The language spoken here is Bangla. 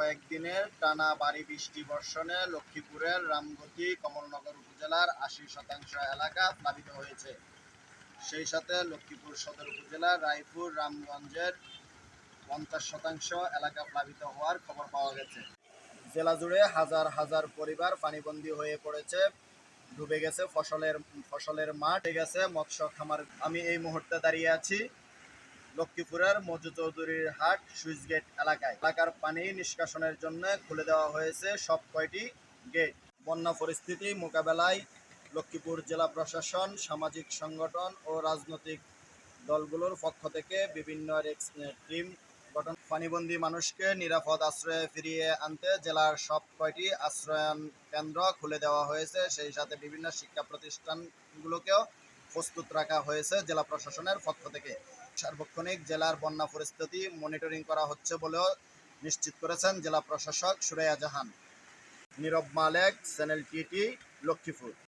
কয়েকদিনের টানা ভারী বৃষ্টি বর্ষণে লক্ষ্মীপুরের রামগতি কমলনগর উপজেলার আশি শতাংশ এলাকা প্লাবিত হয়েছে। সেই সাথে লক্ষ্মীপুর সদর উপজেলার রায়পুর, রামগঞ্জের পঞ্চাশ শতাংশ এলাকা প্লাবিত হওয়ার খবর পাওয়া গেছে। জেলা জুড়ে হাজার হাজার পরিবার পানিবন্দী হয়ে পড়েছে, ডুবে গেছে ফসলের ফসলের মাঠ। গেছে মৎস্য খামার। আমি এই মুহূর্তে দাঁড়িয়ে আছি লক্ষ্মীপুরের মজু চৌধুরীর হাট সুইচগেট এলাকায়। এলাকার পানি নিষ্কাশনের জন্য খুলে দেওয়া হয়েছে সব কয়টি গেট। বন্যা পরিস্থিতি মোকাবেলায় লক্ষ্মীপুর জেলা প্রশাসন, সামাজিক সংগঠন ও রাজনৈতিক দলগুলোর পক্ষ থেকে বিভিন্ন টিম গঠন। পানিবন্দী মানুষকে নিরাপদ আশ্রয়ে ফিরিয়ে আনতে জেলার সব কয়টি আশ্রয়ন কেন্দ্র খুলে দেওয়া হয়েছে। সেই সাথে বিভিন্ন শিক্ষা প্রতিষ্ঠানগুলোকেও প্রস্তুত রাখা হয়েছে জেলা প্রশাসনের পক্ষ থেকে। সার্বক্ষণিক জেলার বন্যা পরিস্থিতি মনিটরিং করা হচ্ছে বলেও নিশ্চিত করেছেন জেলা প্রশাসক সুরাইয়া জাহান। Nirob Malek, channel TT, Lakshmipur.